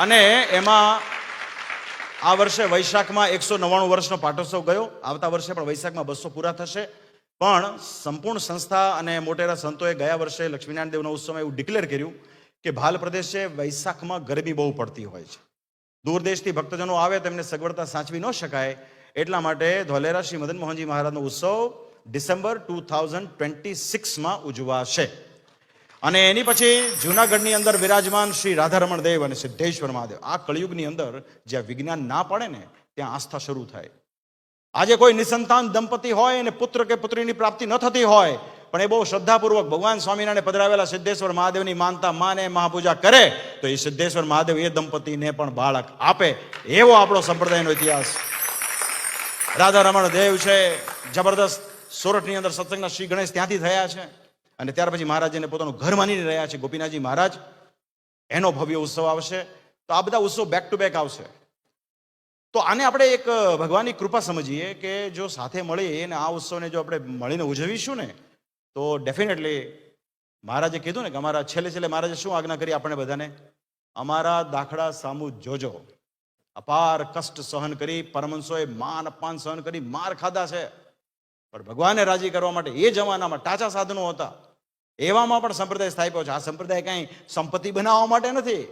અને એમાં આ વર્ષે વૈશાખમાં એકસો નવ્વાણું વર્ષનો પાટોત્સવ ગયો. આવતા વર્ષે પણ વૈશાખમાં બસો પૂરા થશે. પણ સંપૂર્ણ સંસ્થા અને મોટેરા સંતોએ ગયા વર્ષે લક્ષ્મીનારાયણ દેવના ઉત્સવમાં એવું ડિક્લેર કર્યું કે ભાલ પ્રદેશે વૈશાખમાં ગરમી બહુ પડતી હોય છે. દૂર દેશથી ભક્તજનો આવે તેમને સગવડતા સાચવી ન શકાય. એટલા માટે ધોલેરા શ્રી મદન મોહનજી મહારાજનો ઉત્સવ ડિસેમ્બર ટુ થાઉઝન્ડ ટ્વેન્ટી સિક્સમાં ઉજવાશે. અને એની પછી જૂનાગઢની અંદર વિરાજમાન શ્રી રાધારમણ દેવ અને સિદ્ધેશ્વર મહાદેવ. આ કળિયુગની અંદર જ્યાં વિજ્ઞાન ના પડે ને, ત્યાં આસ્થા શરૂ થાય. આજે કોઈ નિસંતાન દંપતી હોય અને પુત્ર કે પુત્રીની પ્રાપ્તિ ન થતી હોય, પણ એ બહુ શ્રદ્ધાપૂર્વક ભગવાન સ્વામિનારાયણ પધરાવેલા સિદ્ધેશ્વર મહાદેવની માનતા માને, મહાપૂજા કરે, તો એ સિદ્ધેશ્વર મહાદેવ એ દંપતીને પણ બાળક આપે. એવો આપણો સંપ્રદાયનો ઇતિહાસ. રાધા રમણ દેવ છે, જબરદસ્ત સોરઠની અંદર સત્સંગના શ્રી ગણેશ ત્યાંથી થયા છે. અને ત્યાર પછી મહારાજને પોતાનું ઘર માની રહ્યા છે. ગોપીનાથજી મહારાજ, એનો ભવ્ય ઉત્સવ આવશે. તો આ બધા ઉત્સવ બેક ટુ બેક આવશે. તો આને આપણે એક ભગવાનની કૃપા સમજીએ કે જો સાથે મળી અને આ ઉત્સવને જો આપણે મળીને ઉજવીશું ને, તો ડેફિનેટલી મહારાજે કીધું ને કે અમારા છેલ્લે છેલ્લે મહારાજે શું આજ્ઞા કરી આપણે બધાને? અમારા દાખલા સામુ જોજો. અપાર કષ્ટ સહન કરી પરમંશોએ માન અપમાન સહન કરી, માર ખાધા છે. પણ ભગવાનને રાજી કરવા માટે એ જમાનામાં ટાચા સાધનો હતા. એવામાં પણ સંપ્રદાય સ્થાપ્યો છે. આ સંપ્રદાય કાંઈ સંપત્તિ બનાવવા માટે નથી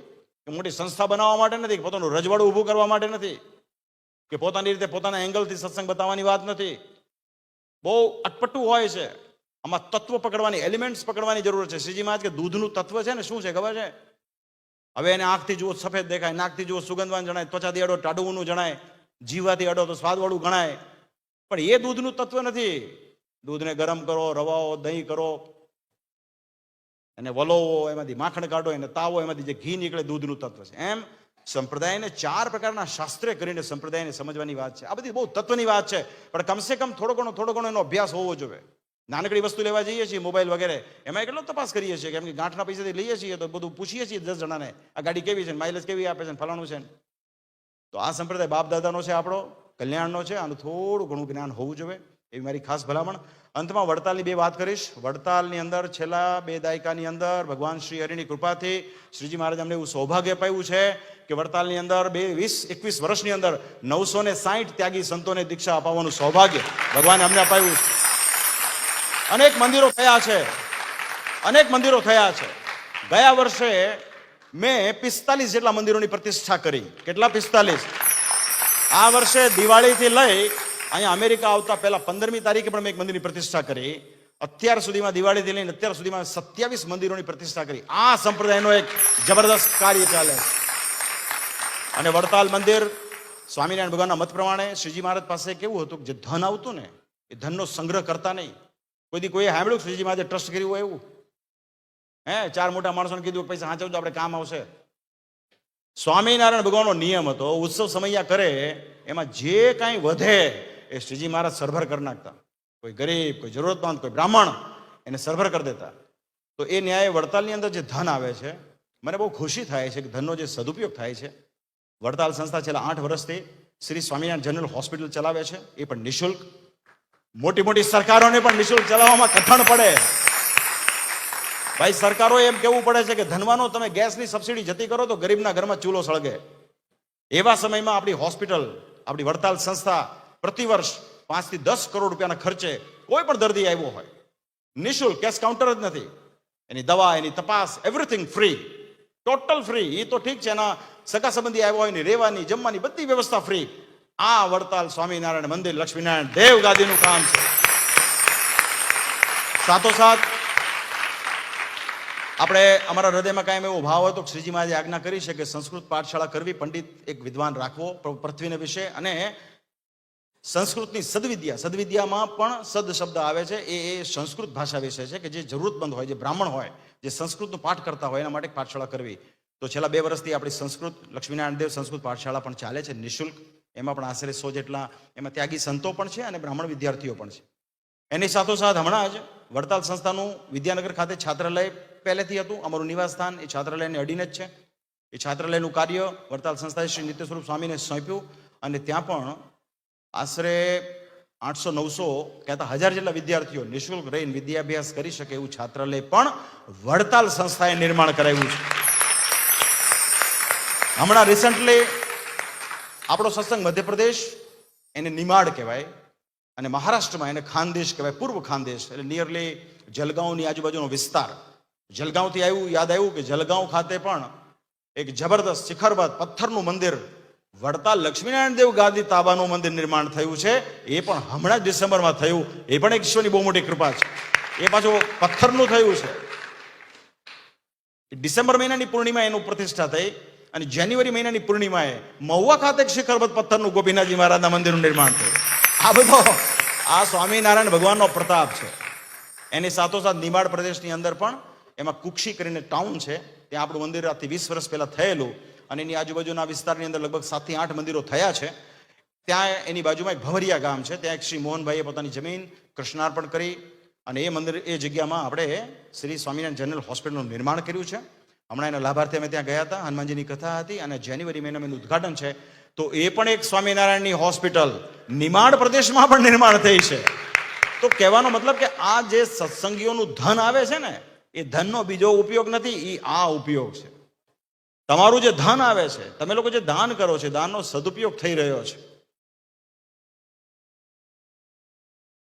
મોટી સંસ્થા બનાવવા માટે નથી પોતાનું રજવાડું ઊભું કરવા માટે નથી, કે પોતાની રીતે પોતાના એંગલથી સત્સંગ બતાવવાની વાત નથી. બહુ અટપટું હોય છે. આમાં તત્વ પકડવાની, એલિમેન્ટ્સ પકડવાની જરૂર છે. શ્રીજી મહારાજ કે દૂધનું તત્વ છે ને, શું છે ખબર છે? હવે એને આંખથી જુઓ, સફેદ દેખાય, નાકથી જુઓ, સુગંધવાન જણાય ત્વચાથી અડો ટાડુનું જણાય, જીવાથી અડો તો સ્વાદવાળું ગણાય. પણ એ દૂધનું તત્વ નથી. દૂધને ગરમ કરો, રવાઓ, દહીં કરો એને વલોવો એમાંથી માખણ કાઢો, એને તાવો, એમાંથી જે ઘી નીકળે દૂધનું તત્વ છે. એમ સંપ્રદાયને ચાર પ્રકારના શાસ્ત્રે કરીને સંપ્રદાયને સમજવાની વાત છે. આ બધી બહુ તત્વની વાત છે, પણ કમસે કમ થોડો ઘણો થોડો ઘણો એનો અભ્યાસ હોવો જોઈએ. નાનકડી વસ્તુ લેવા જઈએ છીએ, મોબાઈલ વગેરે, એમાં કેટલો તપાસ કરીએ છીએ કેમ કે ગાંઠના પૈસાથી લઈએ છીએ તો બધું પૂછીએ છીએ દસ જણાને, આ ગાડી કેવી છે માઇલેજ કેવી આપે છે ફલાણું છે તો આ સંપ્રદાય બાપ દાદાનો છે આપણો, કલ્યાણનો છે, આનું થોડું ઘણું જ્ઞાન હોવું જોઈએ. એવી મારી ખાસ ભલામણ. અંતમાં વડતાલની બે વાત કરીશ. વડતાલની અંદર છેલ્લા બે દાયકાની અંદર ભગવાન શ્રી હરિની કૃપાથી શ્રીજી મહારાજ અમને એવું સૌભાગ્ય અપાયું છે કે વડતાલની અંદર બે વીસ, એકવીસ વર્ષની અંદર નવસો ને સાહીઠ ત્યાગી સંતોને દીક્ષા અપાવવાનું સૌભાગ્ય ભગવાને અમને અપાયું અનેક મંદિરો થયા છે. અનેક મંદિરો થયા છે. ગયા વર્ષે મેં પિસ્તાલીસ જેટલા મંદિરોની પ્રતિષ્ઠા કરી. કેટલા પિસ્તાલીસ? આ વર્ષે દિવાળીથી લઈ અહીંયા અમેરિકા આવતા પહેલા પંદરમી તારીખે પણ મેં એક મંદિરની પ્રતિષ્ઠા કરી. અત્યાર સુધીમાં દિવાળીથી લઈને અત્યાર સુધીમાં સત્યાવીસ મંદિરોની પ્રતિષ્ઠા કરી. આ સંપ્રદાયનો એક જબરદસ્ત કાર્ય ચાલે અને વડતાલ મંદિર, સ્વામિનારાયણ ભગવાનના મત પ્રમાણે શ્રીજી મહારાજ પાસે કેવું હતું કે જે ધન આવતું ને, એ ધનનો સંગ્રહ કરતા નહીં. કોઈ કોઈએ સાંભળ્યું શ્રીજી મહારાજે ટ્રસ્ટ કર્યું હોય એવું? હે, ચાર મોટા માણસોને કીધું પૈસા સાચવજો, આપણે કામ આવશે. સ્વામિનારાયણ ભગવાનનો નિયમ હતો, ઉત્સવ સમયા કરે, એમાં જે કાંઈ વધે એ શ્રીજી મહારાજ સરભર કરી નાખતા. કોઈ ગરીબ, કોઈ જરૂરતમંદ, કોઈ બ્રાહ્મણ એને સરભર કરી દેતા. તો એ ન્યાય વડતાલની અંદર જે ધન આવે છે, મને બહુ ખુશી થાય છે કે ધનનો જે સદુપયોગ થાય છે. વડતાલ સંસ્થા છેલ્લા આઠ વર્ષથી શ્રી સ્વામિનારાયણ જનરલ હોસ્પિટલ ચલાવે છે. એ પણ નિઃશુલ્ક. મોટી મોટી સરકારોને પણ નિઃશુલ્ક ચલાવવામાં કઠણ પડે. ભાઈ, સરકારો એમ કેવું પડે છે કે ધનવાનો તમે ગેસની સબસિડી જતી કરો તો ગરીબના ઘરમાં ચૂલો સળગે. એવા સમયમાં આપણી હોસ્પિટલ, આપણી વડતાલ સંસ્થા પ્રતિવર્ષ પાંચથી દસ કરોડ રૂપિયાના ખર્ચે કોઈ પણ દર્દી આવ્યો હોય, નિઃશુલ્ક, કેશ કાઉન્ટર જ નથી. એની દવા, એની તપાસ એવરીથિંગ ફ્રી ટોટલ ફ્રી એ તો ઠીક છે, એના સગા સંબંધી આવ્યો હોય ને, રહેવાની, જમવાની બધી વ્યવસ્થા ફ્રી આ વડતાલ સ્વામિનારાયણ મંદિર લક્ષ્મીનારાયણ દેવ ગાદીનું કામ છે. સાથોસાથ, આપણે અમારા હૃદયમાં કાંઈ એવો ભાવ હતો શ્રીજી મહારાજે આજ્ઞા કરી છે કે સંસ્કૃત પાઠશાળા કરવી, પંડિત એક વિદ્વાન રાખવો પૃથ્વીને વિશે. અને સંસ્કૃતની સદવિદ્યા, સદવિદ્યામાં પણ સદ શબ્દ આવે છે. એ એ સંસ્કૃત ભાષા વિશે છે કે જે જરૂરતમંદ હોય, જે બ્રાહ્મણ હોય, જે સંસ્કૃતનો પાઠ કરતા હોય એના માટે પાઠશાળા કરવી. તો છેલ્લા બે વર્ષથી આપણી સંસ્કૃત, લક્ષ્મીનારાયણ દેવ સંસ્કૃત પાઠશાળા પણ ચાલે છે, નિઃશુલ્ક. એમાં પણ આશરે સો જેટલા, એમાં ત્યાગી સંતો પણ છે અને બ્રાહ્મણ વિદ્યાર્થીઓ પણ છે. એની સાથોસાથ હમણાં જ વડતાલ સંસ્થાનું વિદ્યાનગર ખાતે છાત્રાલય પહેલેથી હતું. અમારું નિવાસસ્થાન એ છાત્રાલયને અડીને જ છે. એ છાત્રાલયનું કાર્ય વડતાલ સંસ્થાએ શ્રી નિત્ય સ્વરૂપ સ્વામીને સોંપ્યું અને ત્યાં પણ આશરે આઠસો નવસો કહેતા હજાર જેટલા વિદ્યાર્થીઓ નિઃશુલ્ક રહીને વિદ્યાભ્યાસ કરી શકે એવું છાત્રાલય પણ વડતાલ સંસ્થાએ નિર્માણ કરાવ્યું છે. હમણાં રિસન્ટલી આપણો સત્સંગ મધ્યપ્રદેશ એને નિમાડ કહેવાય અને મહારાષ્ટ્રમાં એને ખાનદેશ કહેવાય, પૂર્વ ખાનદેશ, એટલે નિયરલી જલગાંવની આજુબાજુનો વિસ્તાર. જલગાંવથી આવ્યું, યાદ આવ્યું કે જલગાંવ ખાતે પણ એક જબરદસ્ત શિખરબદ્ધ પથ્થરનું મંદિર વડતાલ લક્ષ્મીનારાયણ દેવ ગાદી તાબાનું મંદિર નિર્માણ થયું છે. એ પણ હમણાં જ ડિસેમ્બરમાં થયું. એ પણ એક ઈશ્વરની બહુ મોટી કૃપા છે. એ પાછું પથ્થરનું થયું છે. ડિસેમ્બર મહિનાની પૂર્ણિમા એનું પ્રતિષ્ઠા થઈ અને જાન્યુઆરી મહિનાની પૂર્ણિમાએ મહુવા ખાતે શિખરબદ્ધ પથ્થરનું ગોપીનાથજી મહારાજના મંદિરનું નિર્માણ થયું. આ બધો આ સ્વામિનારાયણ ભગવાનનો પ્રતાપ છે. એની સાથોસાથ નિમાડ પ્રદેશની અંદર પણ એમાં કુક્ષી કરીને ટાઉન છે. ત્યાં આપણું મંદિર આજથી વીસ વર્ષ પહેલાં થયેલું. અને એની આજુબાજુના વિસ્તારની અંદર લગભગ સાતથી આઠ મંદિરો થયા છે. ત્યાં એની બાજુમાં એક ભવરિયા ગામ છે. ત્યાં એક શ્રી મોહનભાઈએ પોતાની જમીન કૃષ્ણાર્પણ કરી અને એ મંદિર એ જગ્યામાં આપણે શ્રી સ્વામિનારાયણ જનરલ હોસ્પિટલનું નિર્માણ કર્યું છે. હમણાં એના લાભાર્થી અમે ત્યાં ગયા હતા. હનુમાનજીની કથા હતી અને જાન્યુઆરી મહિનામાં એનું ઉદ્ઘાટન છે. તો એ પણ એક સ્વામિનારાયણની હોસ્પિટલ નિમાડ પ્રદેશમાં પણ નિર્માણ થઈ છે. તો કહેવાનો મતલબ કે આ જે સત્સંગીઓનું ધન આવે છે ને, એ ધનનો બીજો ઉપયોગ નથી એ આ ઉપયોગ છે. તમારું જે ધન આવે છે, તમે લોકો જે દાન કરો છો દાનનો સદુપયોગ થઈ રહ્યો છે.